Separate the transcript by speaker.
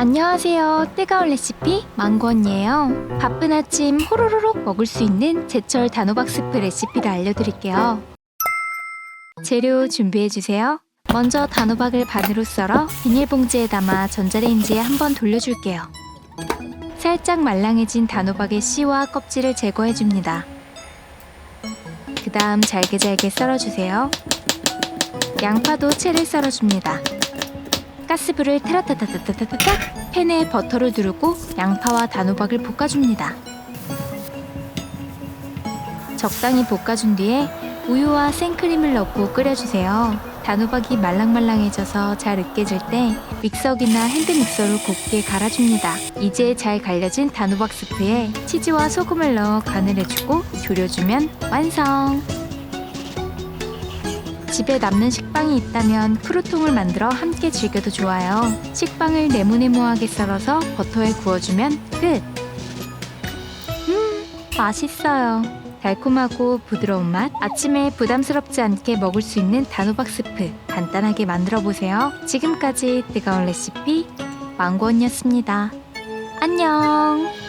Speaker 1: 안녕하세요. 뜨거운 레시피 망고 언니예요. 바쁜 아침 호로로록 먹을 수 있는 제철 단호박 스프 레시피를 알려드릴게요. 재료 준비해 주세요. 먼저 단호박을 반으로 썰어 비닐봉지에 담아 전자레인지에 한번 돌려줄게요. 살짝 말랑해진 단호박의 씨와 껍질을 제거해 줍니다. 그 다음 잘게 잘게 썰어주세요. 양파도 채를 썰어줍니다. 가스불을 타라타타타타타타 팬에 버터를 두르고 양파와 단호박을 볶아줍니다. 적당히 볶아준 뒤에 우유와 생크림을 넣고 끓여주세요. 단호박이 말랑말랑해져서 잘 으깨질 때 믹서기나 핸드믹서로 곱게 갈아줍니다. 이제 잘 갈려진 단호박 스프에 치즈와 소금을 넣어 간을 해주고 졸여주면 완성! 집에 남는 식빵이 있다면 크루통을 만들어 함께 즐겨도 좋아요. 식빵을 네모네모하게 썰어서 버터에 구워주면 끝! 음, 맛있어요. 달콤하고 부드러운 맛, 아침에 부담스럽지 않게 먹을 수 있는 단호박 스프 간단하게 만들어 보세요. 지금까지 뜨거운 레시피 망고언니였습니다. 안녕!